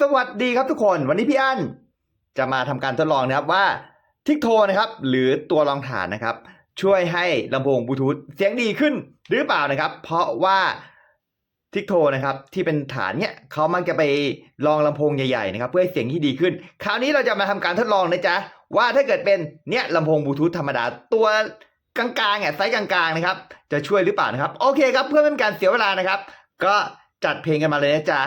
สวัสดีครับทุกคนวันนี้พี่อั้นจะมาทำการทดลองนะครับว่าทิกโทนะครับหรือตัวรองฐานนะครับ ช่วยให้ลำโพงบลูทูธเสียงดีขึ้นหรือเปล่านะครับ เพราะว่าทิกโทนะครับที่เป็นฐานเนี่ยเขามักจะไปลองลำโพงใหญ่ๆนะครับ เพื่อให้เสียงที่ดีขึ้น คราวนี้เราจะมาทำการทดลองนะจ๊ะว่าถ้าเกิดเป็นเนี่ยลำโพงบลูทูธธรรมดาตัวกลางๆอะไซส์กลางๆนะครับ จะช่วยหรือเปล่านะครับ โอเคครับเพื่อไม่เป็นการเสียเวลานะครับ ก็จัดเพลงกันมาเลยนะจ๊ะ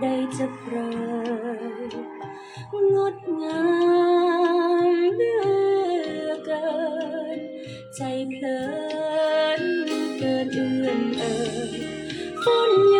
ได้จะเปรยงดงามเหลือเกิน ใจเพลินเกินเอื้อนเอ่ยฝนยั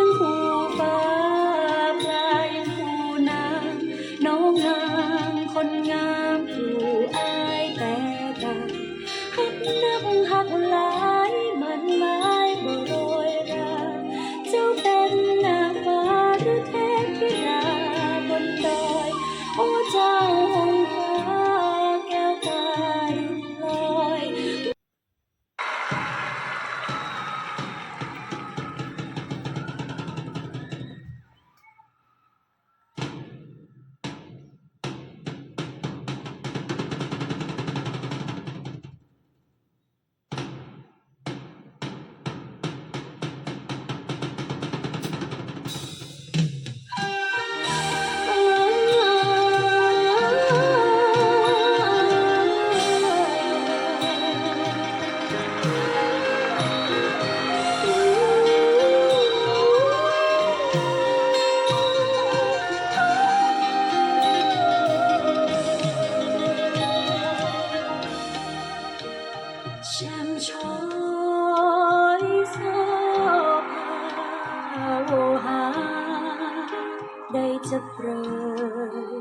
ได้จะเปร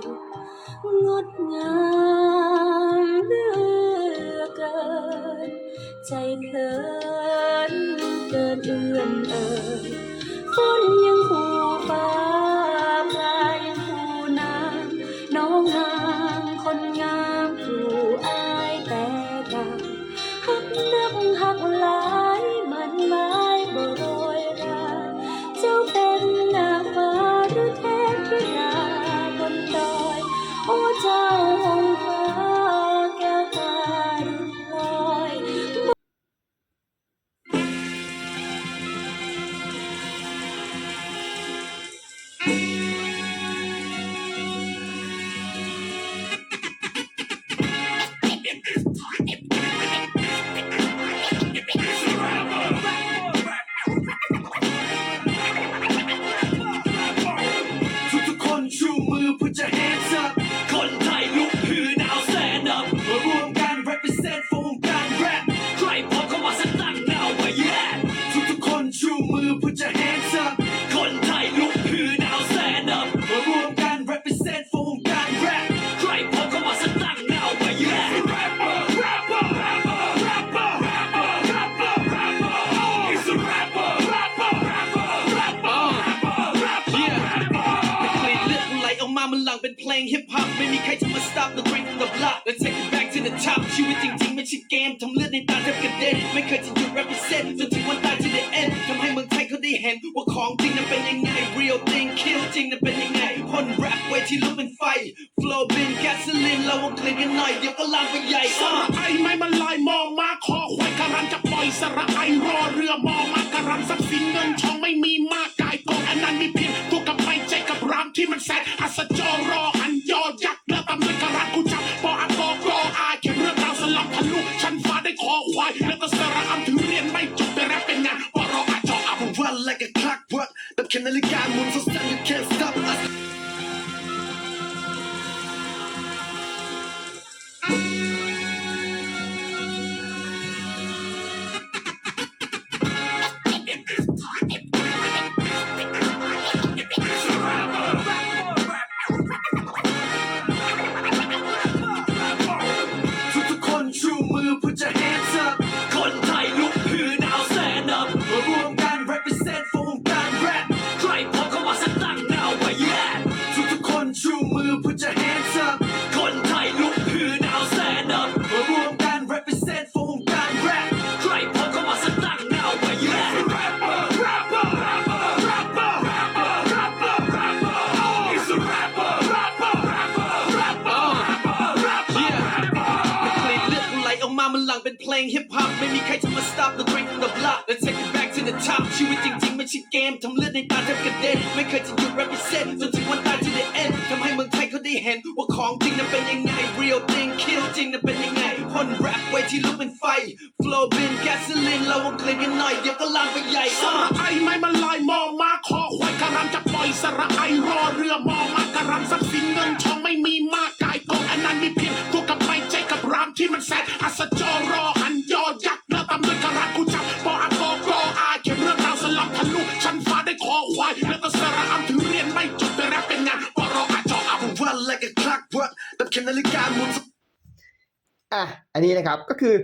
ยงดงามเหลือเกิน ใจเพลินเกินเอื้อนเอ่ยฝน ลังเป็นเพลงฮิปฮอปไม่มีใครจะมา stop the bring from the block let's take it back to the top ชีวิตจริงๆไม่ใช่เกมทำเลือดในตาแทบกระเด็นไม่เคยจะหยุด represent จนถึงวันตาย to the end ทำให้เมืองไทยเขาได้เห็นว่าของจริงนั้นเป็นยังไง real thing kill จริงนั้นเป็นยังไงคนแรปเวทีลุกเป็นไฟ flow บิน gasoline เราเอาเกลียกันหน่อยเดี๋ยวก็ลามไปใหญ่สระไอไม่มันลอยมองมาคอควายการันจะปล่อยสระไอรอเรือมอมาการันทรัพย์สินเงินทองไม่มีมากกายกองอันนั้นมีเพียงตัวกับไม่ใจกับรามที่มันแสนอัศจรรยอ like a clockwork นับแค่นาฬิกาหมุน so stand you can't stop us อกมามันหลังเป็นเพลงฮิปฮอปไม่มีใครจะมา stop the drink from the block let's take it back to the top ชีวิตจริงๆไม่ใช่เกมทำเลือดในตาแทบกระเด็นไม่เคยจะหยุด represent จนถึงวันตาย to the end ทำให้เมืองไทยเขาได้เห็น ว่าของจริงนั้นเป็นยังไง real thing kill จริงนั้นเป็นยังไงคนแรปเวทีลุกเป็นไฟ flow เป็น gasoline เราเอาเกลียนกันหน่อยเดี๋ยวก็ลามไปใหญ่สระไอไม้มันลายมองมาคอควายการันจะปล่อยสระไอรอเรือมองมาการันทรัพย์สินเงินทองไม่มีมา นาฬิกาหมุนอะอันนี้นะครับก็คือ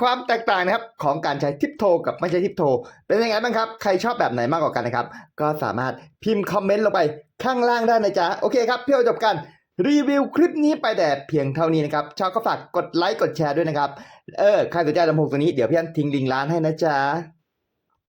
ความแตกต่างนะครับของการใช้ทิปโทกับไม่ใช้ทิปโท เป็นยังไงบ้างครับ ใครชอบแบบไหนมากกว่ากันนะครับ ก็สามารถพิมพ์คอมเมนต์ลงไปข้างล่างได้นะจ๊ะ โอเคครับ เพื่อจบกัน รีวิวคลิปนี้ไปแต่เพียงเท่านี้นะครับ ชอบก็ฝากกดไลค์กดแชร์ด้วยนะครับ เออ ใครสนใจลำโพงตัวนี้เดี๋ยวพี่อันทิ้งลิงก์ร้านให้นะจ๊ะ